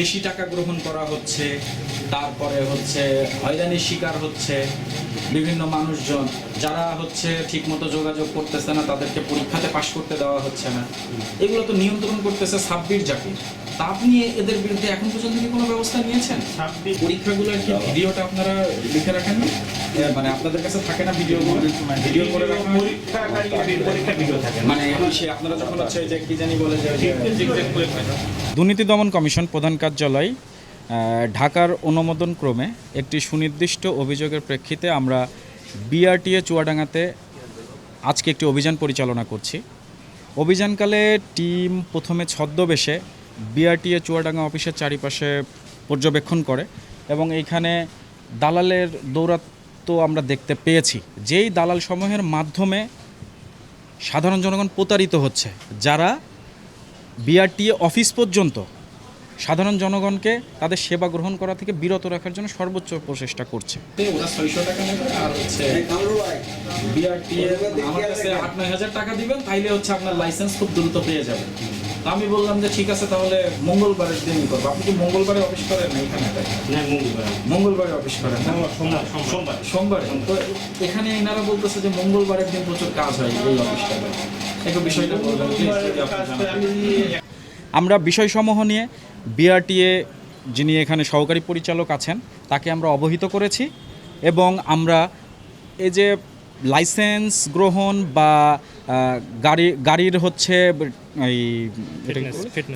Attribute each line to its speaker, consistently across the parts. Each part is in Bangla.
Speaker 1: বেশি টাকা গ্রহণ করা হচ্ছে, তারপরে হচ্ছে হয়রানির শিকার হচ্ছে বিভিন্ন মানুষজন, যারা হচ্ছে ঠিকমতো যোগাযোগ করতেছে না, তাদেরকে পরীক্ষাতে পাশ করতে দেওয়া হচ্ছে না। এগুলো তো নিয়ন্ত্রণ করতেছে সাব্বির জাকির আপনি এদের বিরুদ্ধে এখন পর্যন্ত কি কোনো ব্যবস্থা নিয়েছেন?
Speaker 2: ছাব্বিশ।
Speaker 1: পরীক্ষাগুলোর কি ভিডিওটা আপনারা লিখে রাখেন মানে আপনাদের কাছে থাকে না ভিডিও ভিডিও করে রাখা?
Speaker 2: পরীক্ষা ভিডিও থাকে
Speaker 1: মানে সে আপনারা যখন হচ্ছে যে কি জানি বলে।
Speaker 3: দুর্নীতি দমন কমিশন প্রধান কার্যালয় ঢাকার অনুমোদন ক্রমে একটি সুনির্দিষ্ট অভিযোগের প্রেক্ষিতে আমরা বিআরটিএ চুয়াডাঙ্গাতে আজকে একটি অভিযান পরিচালনা করছি। অভিযানকালে টিম প্রথমে ছদ্মবেশে বিআরটিএ চুয়াডাঙ্গা অফিসের চারিপাশে পর্যবেক্ষণ করে এবং এইখানে দালালের দৌরাত্ম আমরা দেখতে পেয়েছি। যেই দালাল সমূহের মাধ্যমে সাধারণ জনগণ প্রতারিত হচ্ছে, যারা বিআরটিএ অফিস পর্যন্ত সাধারণ জনগণকে তাদের সেবা গ্রহণ করা থেকে বিরত রাখার জন্য সর্বোচ্চ প্রচেষ্টা করছে।
Speaker 1: টাকা দিবেন, তাইলে হচ্ছে আপনার লাইসেন্স খুব দ্রুত পেয়ে যাবেন। আমি বললাম যে ঠিক আছে তাহলে মঙ্গলবারের দিনই করব। আপনি কি মঙ্গলবারে অফিস করেন না এখানে
Speaker 2: মঙ্গলবারে।
Speaker 1: অফিস করেন
Speaker 2: সোমবার সোমবার।
Speaker 1: সোমবারে। তো এখানে এনারা বলতেছে যে মঙ্গলবারের দিন প্রচুর কাজ হয় এই অফিসটাতে একটু বিষয়টা বলবেন
Speaker 3: আমরা বিষয়সমূহ নিয়ে বিআরটিএ যিনি এখানে সহকারী পরিচালক আছেন তাকে আমরা অবহিত করেছি এবং আমরা এই যে লাইসেন্স গ্রহণ বা গাড়ি গাড়ির হচ্ছে এই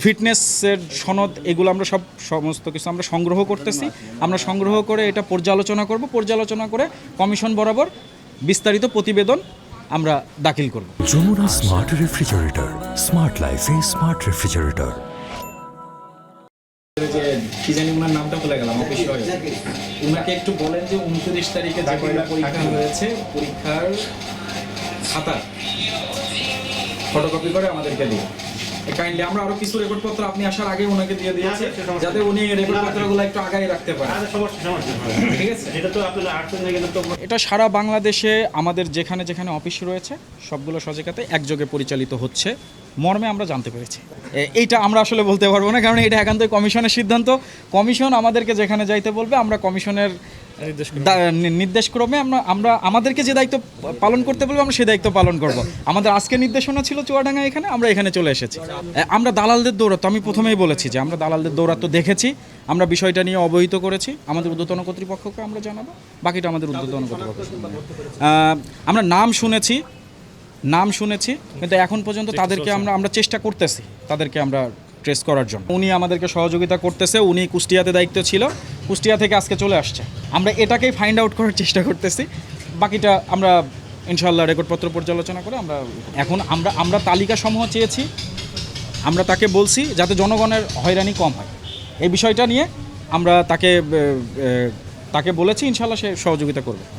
Speaker 3: ফিটনেসের সনদ এগুলো আমরা সব সমস্ত কিছু আমরা সংগ্রহ করতেছি। আমরা সংগ্রহ করে এটা পর্যালোচনা করব। পর্যালোচনা করে কমিশন বরাবর বিস্তারিত প্রতিবেদন আমরা দাখিল করব।
Speaker 4: যমুনা স্মার্ট রেফ্রিজারেটর স্মার্ট লাইফে স্মার্ট রেফ্রিজারেটর
Speaker 1: যে কি জানি ওনার নামটা ভুলে গেলাম অফিস উনাকে একটু বলেন যে উনত্রিশ তারিখে যে কয়টা পরীক্ষা হয়েছে পরীক্ষার খাতা ফটোকপি করে আমাদেরকে দিন। কাইন্ডলি আমরা আরও কিছু রেকর্ডপত্র আপনি আসার আগে ওনাকে দিয়ে দিয়েছি
Speaker 2: আচ্ছা,
Speaker 1: যাতে উনি রেকর্ডপত্রগুলো একটু আগায় রাখতে পারেন।
Speaker 2: আরে সমস্যা সমস্যা।
Speaker 1: ঠিক আছে?
Speaker 2: এটা তো আপনার
Speaker 3: সারা বাংলাদেশে আমাদের যেখানে যেখানে অফিস রয়েছে সবগুলো সজাকাতে একযোগে পরিচালিত হচ্ছে। মর্মে আমরা জানতে পেরেছি। এইটা আমরা আসলে বলতে পারব না কারণ এটা একান্তই কমিশনের সিদ্ধান্ত। কমিশন আমাদেরকে যেখানে যাইতে বলবে আমরা কমিশনের নির্দেশক্রমে। আমরা আমরা আমাদেরকে যে দায়িত্ব পালন করতে বলব আমরা সেই দায়িত্ব পালন করব। আমাদের আজকে নির্দেশনা ছিল চুয়াডাঙ্গা এখানে আমরা এখানে চলে এসেছি। আমরা দালালদের দৌরাত্ম আমি প্রথমেই বলেছি যে আমরা দালালদের দৌরাত্ম দেখেছি আমরা বিষয়টা নিয়ে অবহিত করেছি। আমাদের ঊর্ধ্বতন কর্তৃপক্ষকে আমরা জানাব বাকিটা আমাদের ঊর্ধ্বতন কর্তৃপক্ষ আমরা নাম শুনেছি নাম শুনেছি কিন্তু এখন পর্যন্ত তাদেরকে আমরা আমরা চেষ্টা করতেছি তাদেরকে আমরা ট্রেস করার জন্য। উনি আমাদেরকে সহযোগিতা করতেছে উনি কুষ্টিয়াতে দায়িত্ব ছিল। কুষ্টিয়া থেকে আজকে চলে আসছে। আমরা এটাকেই ফাইন্ড আউট করার চেষ্টা করতেছি। বাকিটা আমরা ইনশাল্লাহ রেকর্ডপত্র পর্যালোচনা করে আমরা এখন আমরা আমরা তালিকা সমূহ চেয়েছি। আমরা তাকে বলছি যাতে জনগণের হয়রানি কম হয়। এই বিষয়টা নিয়ে আমরা তাকে তাকে বলেছি ইনশাল্লাহ সে সহযোগিতা করবে।